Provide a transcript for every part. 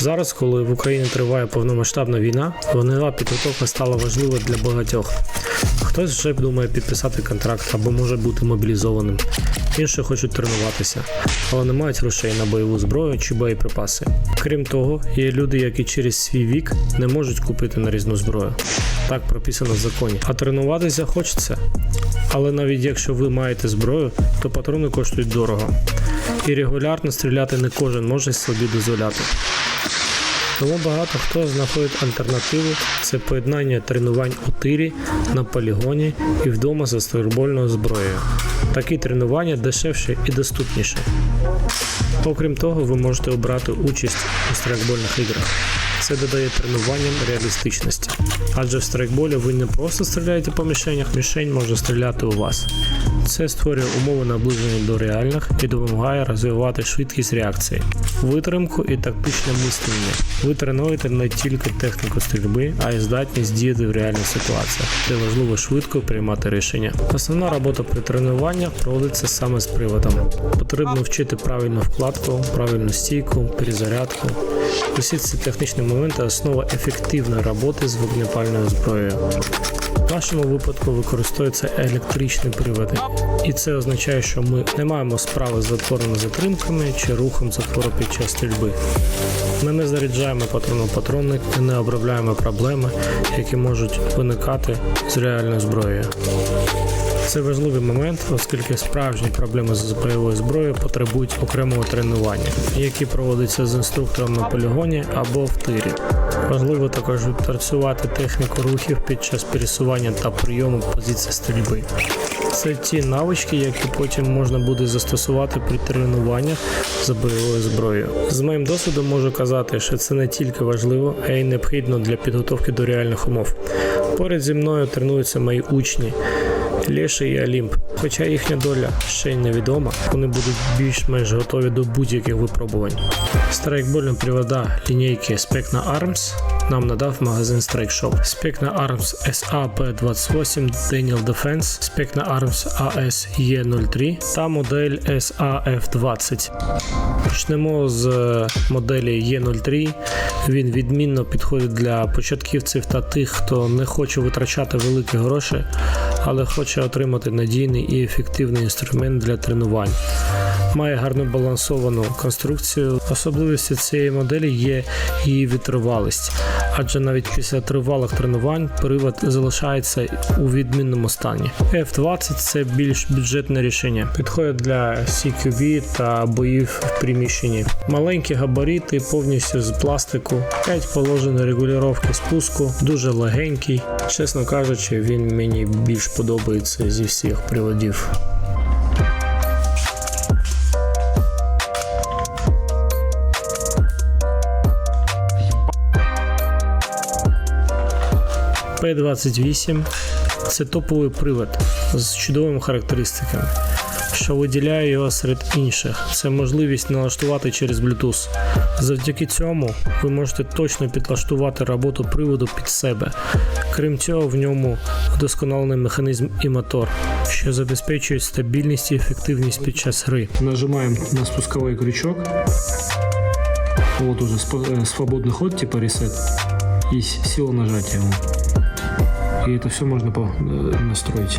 Зараз, коли в Україні триває повномасштабна війна, вогнева підготовка стала важливою для багатьох. Хтось вже думає підписати контракт або може бути мобілізованим. Інші хочуть тренуватися, але не мають грошей на бойову зброю чи боєприпаси. Крім того, є люди, які через свій вік не можуть купити нарізну зброю. Так прописано в законі. А тренуватися хочеться. Але навіть якщо ви маєте зброю, то патрони коштують дорого. І регулярно стріляти не кожен може собі дозволяти. Тому багато хто знаходить альтернативу це поєднання тренувань у тирі, на полігоні і вдома за стрільбольною зброєю. Такі тренування дешевше і доступніше. Окрім того, ви можете обрати участь у страйкбольних іграх. Це додає тренуванням реалістичності. Адже в страйкболі ви не просто стріляєте по мішенях, мішень може стріляти у вас. Це створює умови наближення до реальних і допомагає розвивати швидкість реакції, витримку і тактичне мислення. Ви тренуєте не тільки техніку стрільби, а й здатність діяти в реальних ситуаціях, де важливо швидко приймати рішення. Основна робота при тренуваннях проводиться саме з приводом. Потрібно вчити правильну вкладку, правильну стійку, перезарядку. Усі ці технічні моменти основа ефективної роботи з вогнепальною зброєю. Нашому випадку використовуються електричні приводи, і це означає, що ми не маємо справи з затворними затримками чи рухом затвору під час стрільби. Ми не заряджаємо патрону патронник і не обробляємо проблеми, які можуть виникати з реальною зброєю. Це важливий момент, оскільки справжні проблеми з бойовою зброєю потребують окремого тренування, які проводяться з інструктором на полігоні або в тирі. Важливо також відпрацювати техніку рухів під час пересування та прийому позиції стрільби. Це ті навички, які потім можна буде застосувати при тренуваннях за бойовою зброєю. З моїм досвідом можу казати, що це не тільки важливо, а й необхідно для підготовки до реальних умов. Поряд зі мною тренуються мої учні. Леша і Олімп. Хоча їхня доля ще й невідома, вони будуть більш-менш готові до будь-яких випробувань. Страйкбольна привода лінійки Specna Arms нам надав магазин Strike Shop. Specna Arms SAP28 Daniel Defense, Specna Arms AS E03 та модель SAF20. Почнемо з е, моделі E03. Він відмінно підходить для початківців та тих, хто не хоче витрачати великі гроші, але хоче отримати надійний і ефективний інструмент для тренувань. Має гарно балансовану конструкцію. Особливістю цієї моделі є її витривалість, адже навіть після тривалих тренувань привод залишається у відмінному стані. F20 це більш бюджетне рішення, підходить для CQB та боїв в приміщенні. Маленькі габарити, повністю з пластику, 5 положень регулювання спуску, дуже легенький. Чесно кажучи, він мені більш подобається зі всіх приводів. P28 це топовий привод з чудовими характеристиками, що виділяє його серед інших. Це можливість налаштувати через Bluetooth. Завдяки цьому ви можете точно підлаштувати роботу приводу під себе. Крім цього, в ньому вдосконалений механізм і мотор, що забезпечують стабільність і ефективність під час гри. Нажимаємо на спусковий крючок. Вот уже э, свободный ход, типа ресет. И сила нажатия. И это все можно по- э, настроить.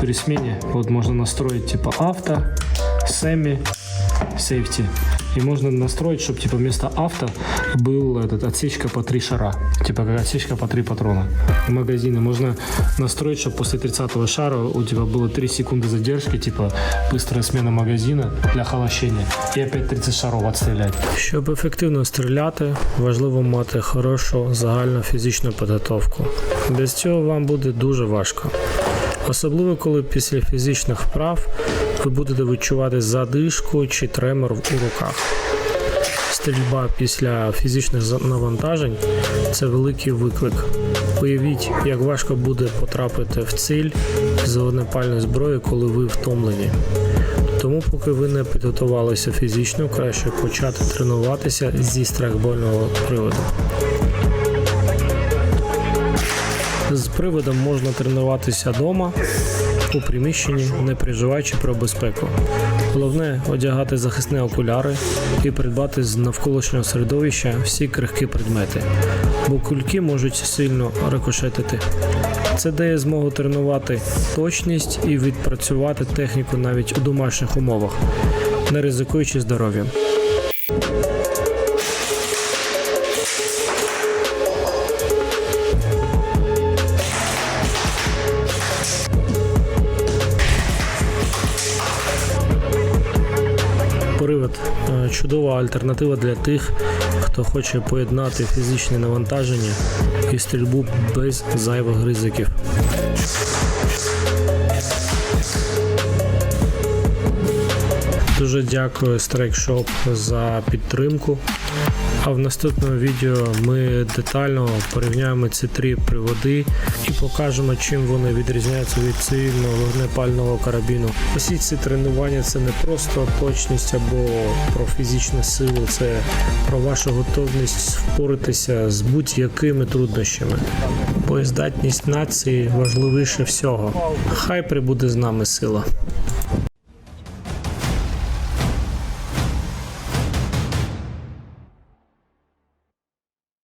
При смене вот можно настроить типа авто, семи, сейфти. И можно настроить, чтобы типа вместо авто был этот отсечка по три шара. Типа как отсечка по три патрона. Магазины можно настроить, чтобы после 30 шара у тебя было 3 секунды задержки, типа быстрая смена магазина для холощения. І опять 30 шаров відстріляти. Щоб ефективно стріляти, важливо мати хорошу загальну фізичну підготовку. Без цього вам буде дуже важко. Особливо коли після фізичних вправ ви будете відчувати задишку чи тремор у руках. Стрільба після фізичних навантажень це великий виклик. Уявіть, як важко буде потрапити в ціль з вогнепальної зброї, коли ви втомлені. Тому, поки ви не підготувалися фізично, краще почати тренуватися зі страйкбольного приводу. З приводом можна тренуватися вдома у приміщенні, не переживаючи про безпеку. Головне одягати захисні окуляри і придбати з навколишнього середовища всі крихкі предмети, бо кульки можуть сильно рикошетити. Це дає змогу тренувати точність і відпрацювати техніку навіть у домашніх умовах, не ризикуючи здоров'ям. Чудова альтернатива для тих, хто хоче поєднати фізичне навантаження і стрільбу без зайвих ризиків. Дуже дякую Strike Shop за підтримку. А в наступному відео ми детально порівняємо ці три приводи і покажемо, чим вони відрізняються від цивільного вогнепального карабіну. Усі ці тренування це не просто точність або про фізичну силу, це про вашу готовність впоратися з будь-якими труднощами. Боєздатність нації важливіше всього. Хай прибуде з нами сила.